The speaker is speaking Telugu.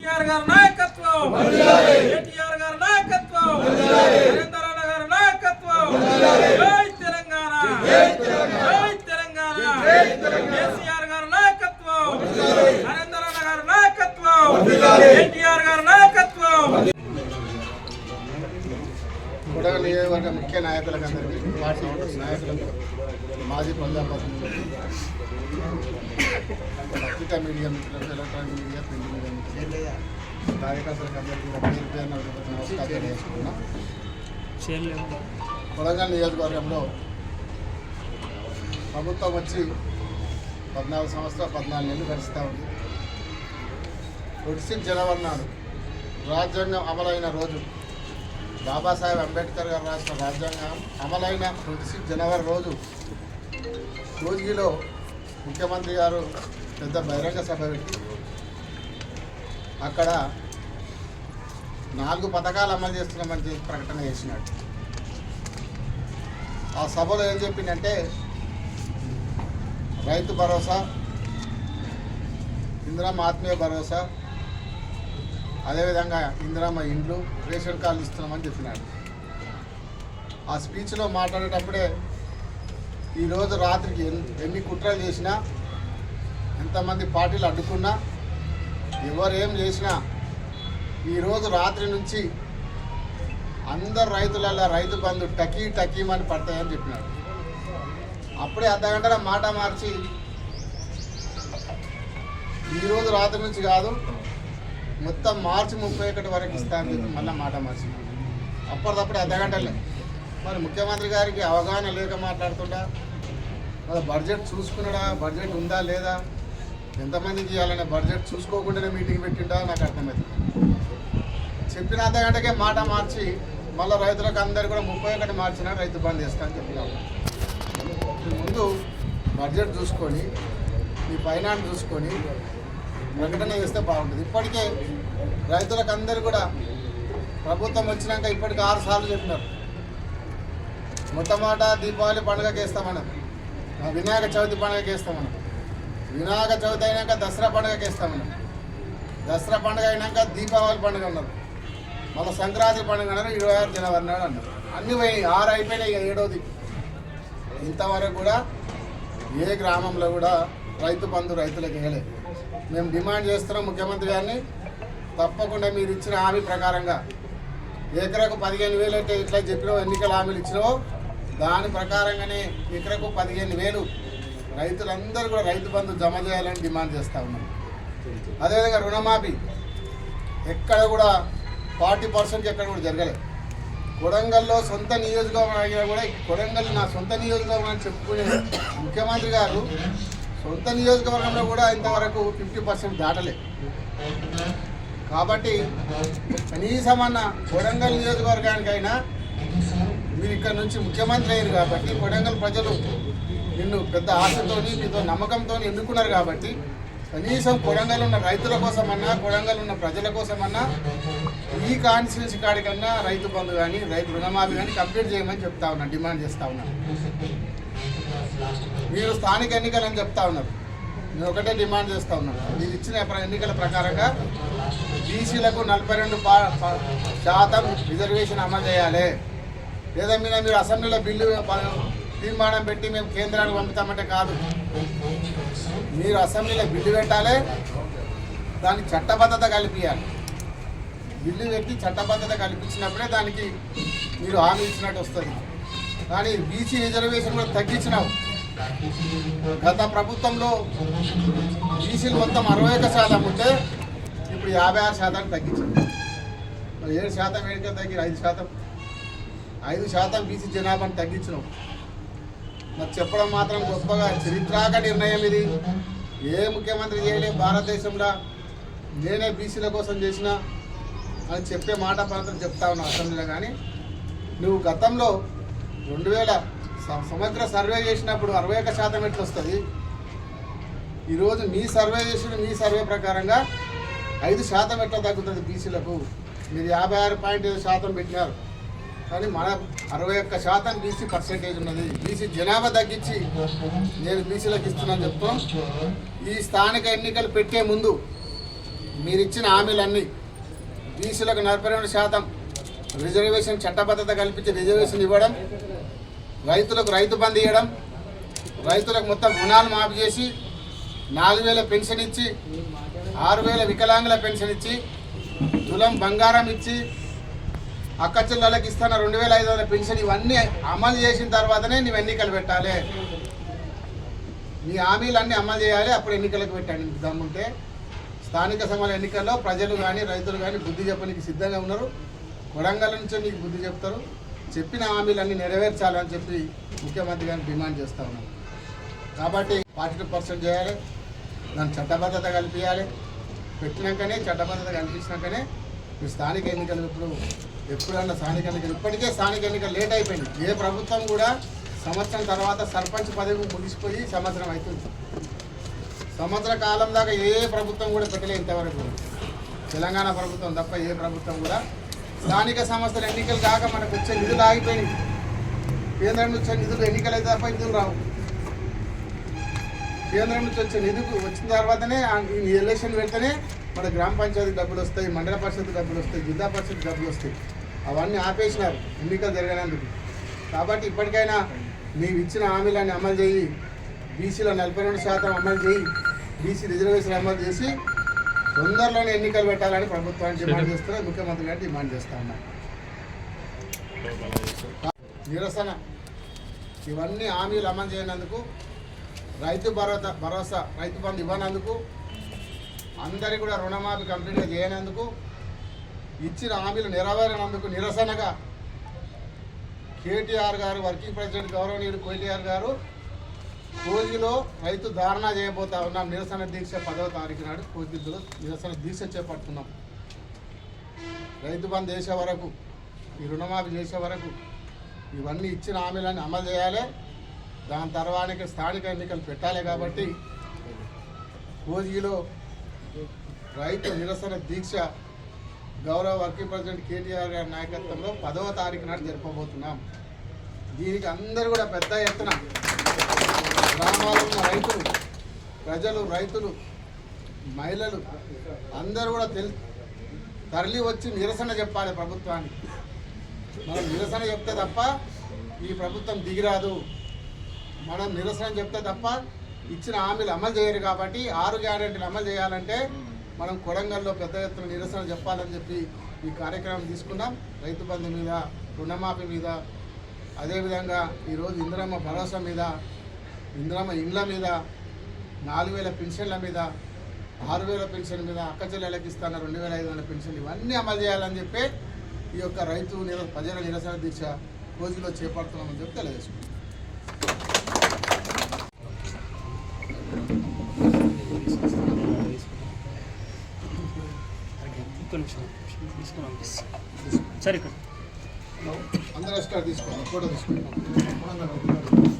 కేటీఆర్ గారి నాయకత్వం. కేటీఆర్ గారి నాయకత్వం. నరేంద్ర అన్న గారి నాయకత్వం. జై తెలంగాణ. జై తెలంగాణ. కేసీఆర్ గారి నాయకత్వం. నరేంద్ర అన్న గారి నాయకత్వం. కేటీఆర్ గారి నాయకత్వం. కూడా నియోజకవర్గ ముఖ్య నాయకులకు అందరికీ పార్టీ నాయకులకు మాజీ ప్రజాప్రతినిధులకు పత్రికా మీడియా మిత్రులకు ఎలక్ట్రానిక్ మీడియా ప్రింట్ మీడియా కార్యకర్తలకు అందరికీ నమస్కారం తెలియజేసుకున్నాం కొడంగల్ నియోజకవర్గంలో ప్రభుత్వం వచ్చి పద్నాలుగు సంవత్సరాలు పద్నాలుగు నెలలు గడుస్తూ ఉంది. ట్వంటీ జనవరి నాడు రాజ్యాంగం అమలైన రోజు. బాబాసాహెబ్ అంబేద్కర్ గారు రాసిన రాజ్యాంగం అమలైన ట్వంటీ సిక్స్ జనవరి రోజు. రోజులో ముఖ్యమంత్రి గారు పెద్ద బహిరంగ సభ పెట్టి అక్కడ నాలుగు పథకాలు అమలు చేస్తున్నామని చెప్పి ప్రకటన చేసినాడు. ఆ సభలో ఏం చెప్పిందంటే రైతు భరోసా ఇందిరమ్మ ఆత్మీయ భరోసా అదేవిధంగా ఇందిరమ్మ ఇండ్లు రేషన్ కార్డులు ఇస్తున్నామని చెప్పినాడు. ఆ స్పీచ్లో మాట్లాడేటప్పుడే ఈరోజు రాత్రికి ఎన్ని కుట్రలు చేసినా ఎంతమంది పార్టీలు అడ్డుకున్నా ఎవరు ఏం చేసినా ఈరోజు రాత్రి నుంచి అందరు రైతులలో రైతు బంధు టకీ టకీమని పడతాయని చెప్పినాడు అప్పుడే అర్ధగంటల మాట మార్చి ఈరోజు రాత్రి నుంచి కాదు మొత్తం మార్చి ముప్పై ఒకటి వరకు ఇస్తా అని చెప్పి మళ్ళీ మాట మార్చి. అప్పటిదప్పుడు అర్ధగంటలే మరి ముఖ్యమంత్రి గారికి అవగాహన లేక మాట్లాడుతుంటా మరి బడ్జెట్ చూసుకున్నాడా? బడ్జెట్ ఉందా లేదా? ఎంతమందికి ఇవ్వాలనే బడ్జెట్ చూసుకోకుండానే మీటింగ్ పెట్టిండా? నాకు అర్థమవుతుంది చెప్పిన అర్ధగంటకే మాట మార్చి మళ్ళీ రైతులకు అందరు కూడా ముప్పై ఒకటి మార్చినా రైతు బంద్ చేస్తా అని చెప్పినాము ముందు బడ్జెట్ చూసుకొని మీ ఫైనాన్స్ చూసుకొని ప్రకటన చేస్తే బాగుంటుంది. ఇప్పటికే రైతులకు అందరు కూడా ప్రభుత్వం వచ్చినాక ఇప్పటికి ఆరు సార్లు చెప్పినారు. మొట్టమొదట దీపావళి పండుగకి వేస్తామన్నారు ఆ వినాయక చవితి పండుగకి వేస్తామన్నారు వినాయక చవితి అయినాక దసరా పండుగకి వేస్తామన్నారు దసరా పండుగ అయినాక దీపావళి పండుగ ఉన్నారు మళ్ళీ సంక్రాంతి పండుగ అన్నారు ఇరవై ఆరు జనవరి నాడు అన్నారు. అన్ని పోయినాయి ఆరు అయిపోయినాయి ఇక ఏడోది. ఇంతవరకు కూడా ఏ గ్రామంలో కూడా రైతు బంధు రైతులకు ఇవ్వలేదు మేము డిమాండ్ చేస్తున్నాం ముఖ్యమంత్రి గారిని తప్పకుండా మీరు ఇచ్చిన హామీ ప్రకారంగా ఎకరకు పదిహేను వేలు అంటే ఇట్లా చెప్పినావు ఎన్నికల హామీలు ఇచ్చినావో దాని ప్రకారంగానే ఎకరకు పదిహేను వేలు రైతులందరూ కూడా రైతు బంధు జమ చేయాలని డిమాండ్ చేస్తూ ఉన్నాం. అదేవిధంగా రుణమాఫీ ఎక్కడ కూడా ఫార్టీ పర్సెంట్ ఎక్కడ కూడా జరగలేదు కొడంగల్లో సొంత నియోజకవర్గం అయినా కూడా కొడంగల్ నా సొంత నియోజకవర్గం అని చెప్పుకునే ముఖ్యమంత్రి గారు సొంత నియోజకవర్గంలో కూడా ఇంతవరకు ఫిఫ్టీ పర్సెంట్ దాటలే. కాబట్టి కనీసం అన్న కొడంగల్ నియోజకవర్గానికైనా మీరు ఇక్కడ నుంచి ముఖ్యమంత్రి అయ్యారు కాబట్టి కొడంగల్ ప్రజలు నిన్ను పెద్ద ఆశతోని మీతో నమ్మకంతో ఎన్నుకున్నారు కాబట్టి కనీసం కొడంగల్ ఉన్న రైతుల కోసమన్నా కొడంగల్ ఉన్న ప్రజల కోసమన్నా ఈ కాన్స్టిట్యూన్సీ కాడికన్నా రైతు బంధు కానీ రైతు రుణమాఫీ కానీ కంప్లీట్ చేయమని చెప్తా ఉన్నా డిమాండ్ చేస్తా ఉన్నాను మీరు స్థానిక ఎన్నికలని చెప్తా ఉన్నారు. నేను ఒకటే డిమాండ్ చేస్తా ఉన్నాను మీరు ఇచ్చిన ఎన్నికల ప్రకారంగా బీసీలకు నలభై రెండు శాతం రిజర్వేషన్ అమలు చేయాలి. లేదా మీద మీరు అసెంబ్లీలో బిల్లు ప- తీర్మానం పెట్టి మేము కేంద్రానికి పంపుతామంటే కాదు. మీరు అసెంబ్లీలో బిల్లు పెట్టాలి దానికి చట్టబద్ధత కల్పించాలి బిల్లు పెట్టి చట్టబద్ధత కల్పించినప్పుడే దానికి మీరు హామీ ఇచ్చినట్టు వస్తుంది. కానీ బీసీ రిజర్వేషన్ కూడా తగ్గించినావు గత ప్రభుత్వంలో బీసీలు మొత్తం అరవై ఒక్క శాతం ఉంటే ఇప్పుడు యాభై ఆరు శాతానికి తగ్గించినాం ఏడు శాతం ఏడుకే తగ్గి ఐదు శాతం. ఐదు శాతం బీసీ జనాభాను తగ్గించినావు మరి చెప్పడం మాత్రం గొప్పగా చరిత్రాక నిర్ణయం ఇది. ఏ ముఖ్యమంత్రి చేయలే భారతదేశంలో. నేనే బీసీల కోసం చేసిన అని చెప్పే మాట పరంతం చెప్తా ఉన్నా అసెంబ్లీలో కానీ. నువ్వు గతంలో రెండు వేల సమగ్ర సర్వే చేసినప్పుడు అరవై ఒక్క శాతం ఎట్లా వస్తుంది ఈరోజు మీ సర్వే చేసిన మీ సర్వే ప్రకారంగా ఐదు శాతం ఎట్లా తగ్గుతుంది బీసీలకు? మీరు యాభై ఆరు పాయింట్ ఐదు శాతం పెట్టినారు. కానీ మన అరవై ఒక్క శాతం బీసీ పర్సెంటేజ్ ఉన్నది. బీసీ జనాభా తగ్గించి నేను బీసీలకు ఇస్తున్నాను చెప్తాం. ఈ స్థానిక ఎన్నికలు పెట్టే ముందు మీరు ఇచ్చిన హామీలన్నీ బీసీలకు నలభై రెండు శాతం రిజర్వేషన్ చట్టబద్ధత కల్పించి రిజర్వేషన్ ఇవ్వడం రైతులకు రైతు బంద్ ఇవ్వడం రైతులకు మొత్తం రుణాలు మాఫీ చేసి నాలుగు వేల పెన్షన్ ఇచ్చి ఆరు వేల వికలాంగుల పెన్షన్ ఇచ్చి తులం బంగారం ఇచ్చి అక్క చెల్లెళ్ళకి ఇస్తున్న రెండు వేల ఐదు వందల పెన్షన్ ఇవన్నీ అమలు చేసిన తర్వాతనే నువ్వు ఎన్నికలు పెట్టాలి. మీ హామీలన్నీ అమలు చేయాలి అప్పుడు ఎన్నికలకు పెట్టండి. దమ్ముంటే స్థానిక సంఘాల ఎన్నికల్లో ప్రజలు కానీ రైతులు కానీ బుద్ధి చెప్పడానికి సిద్ధంగా ఉన్నారు. కొడంగల్ నుంచో నీకు బుద్ధి చెప్తారు. చెప్పిన హామీలన్నీ నెరవేర్చాలని చెప్పి ముఖ్యమంత్రి గారిని డిమాండ్ చేస్తా ఉన్నాం. కాబట్టి ఫార్టీ పర్సెంట్ చేయాలి. దాని చట్టబద్ధత కల్పించాలి. పెట్టినాకనే చట్టబద్ధత కల్పించినాకనే మీ స్థానిక ఎన్నికలు ఇప్పుడు ఎప్పుడన్నా స్థానిక ఎన్నికలు ఇప్పటికే స్థానిక ఎన్నికలు లేట్ అయిపోయింది ఏ ప్రభుత్వం కూడా సంవత్సరం తర్వాత సర్పంచ్ పదవి ముగిసిపోయి సంవత్సరం అవుతుంది. సంవత్సర కాలం దాకా ఏ ప్రభుత్వం కూడా పెట్టలే ఇంతవరకు. తెలంగాణ ప్రభుత్వం తప్ప ఏ ప్రభుత్వం కూడా. స్థానిక సంస్థల ఎన్నికలు కాక మనకు వచ్చే నిధులు ఆగిపోయినాయి. కేంద్రం నుంచి వచ్చే నిధులు ఎన్నికలు అయితే తప్ప నిధులు రావు. కేంద్రం నుంచి వచ్చే నిధులు వచ్చిన తర్వాతనే ఈ ఎలక్షన్ పెడితేనే మన గ్రామ పంచాయతీ డబ్బులు వస్తాయి మండల పరిషత్ డబ్బులు వస్తాయి జిల్లా పరిషత్ డబ్బులు వస్తాయి. అవన్నీ ఆపేసినారు. ఎన్నికలు జరగనందుకు. కాబట్టి ఇప్పటికైనా మీరు ఇచ్చిన హామీలన్నీ అమలు చేయి. బీసీలో నలభై రెండు శాతం అమలు చేయి. బీసీ రిజర్వేషన్ అమలు చేసి తొందరలోనే ఎన్నికలు పెట్టాలని ప్రభుత్వాన్ని డిమాండ్ చేస్తున్నారు ముఖ్యమంత్రి గారు డిమాండ్ చేస్తా ఉన్నారు. నిరసన. ఇవన్నీ హామీలు అమలు చేయనందుకు రైతు భరోసా భరోసా రైతు బంధు ఇవ్వనందుకు అందరికీ కూడా రుణమాఫీ కంప్లీట్గా చేయనందుకు ఇచ్చిన హామీలు నెరవేరినందుకు నిరసనగా కేటీఆర్ గారు వర్కింగ్ ప్రెసిడెంట్ గౌరవనీయుడు కేటీఆర్ గారు కోజిలో రైతు ధారణ చేయబోతా ఉన్నాం. నిరసన దీక్ష పదవ తారీఖు నాడు కోజిలో నిరసన దీక్ష చేపడుతున్నాం. రైతు బంద్ చేసే వరకు ఈ రుణమాఫీ చేసే వరకు ఇవన్నీ ఇచ్చిన హామీలన్నీ అమలు చేయాలి. దాని తర్వాతకి స్థానిక ఎన్నికలు పెట్టాలి కాబట్టి కోజిలో రైతు నిరసన దీక్ష గౌరవ వర్కింగ్ ప్రెసిడెంట్ కేటీఆర్ గారి నాయకత్వంలో పదవ తారీఖు నాడు జరపబోతున్నాం. దీనికి అందరూ కూడా పెద్ద ఎత్తున గ్రామాల్లో ఉన్న రైతులు ప్రజలు రైతులు మహిళలు అందరూ కూడా తెలి తరలి వచ్చి నిరసన చెప్పాలి ప్రభుత్వానికి. మనం నిరసన చెప్తే తప్ప ఈ ప్రభుత్వం దిగిరాదు. మనం నిరసన చెప్తే తప్ప ఇచ్చిన హామీలు అమలు చేయరు కాబట్టి ఆరు గ్యారెంటీలు అమలు చేయాలంటే మనం కొడంగల్లో పెద్ద ఎత్తున నిరసన చెప్పాలని చెప్పి ఈ కార్యక్రమం తీసుకున్నాం. రైతు బంధు మీద రుణమాఫీ మీద అదేవిధంగా ఈరోజు ఇందిరమ్మ భరోసా మీద ఇందిరమ్మ ఇండ్ల మీద నాలుగు వేల పెన్షన్ల మీద ఆరు వేల పెన్షన్ మీద అక్క చెల్లెలకి ఇస్తాన రెండు వేల ఐదు వందల పెన్షన్ ఇవన్నీ అమలు చేయాలని చెప్పి ఈ యొక్క రైతు నిర ప్రజల నిరసన దీక్ష రోజులో చేపడుతున్నామని చెప్పి తెలియజేసుకుంటాం ఒక్క నిమిషం తీసుకున్నాం. సరే ఇక్కడ. అందరూ తీసుకోండి. ఫోటో తీసుకుంటాం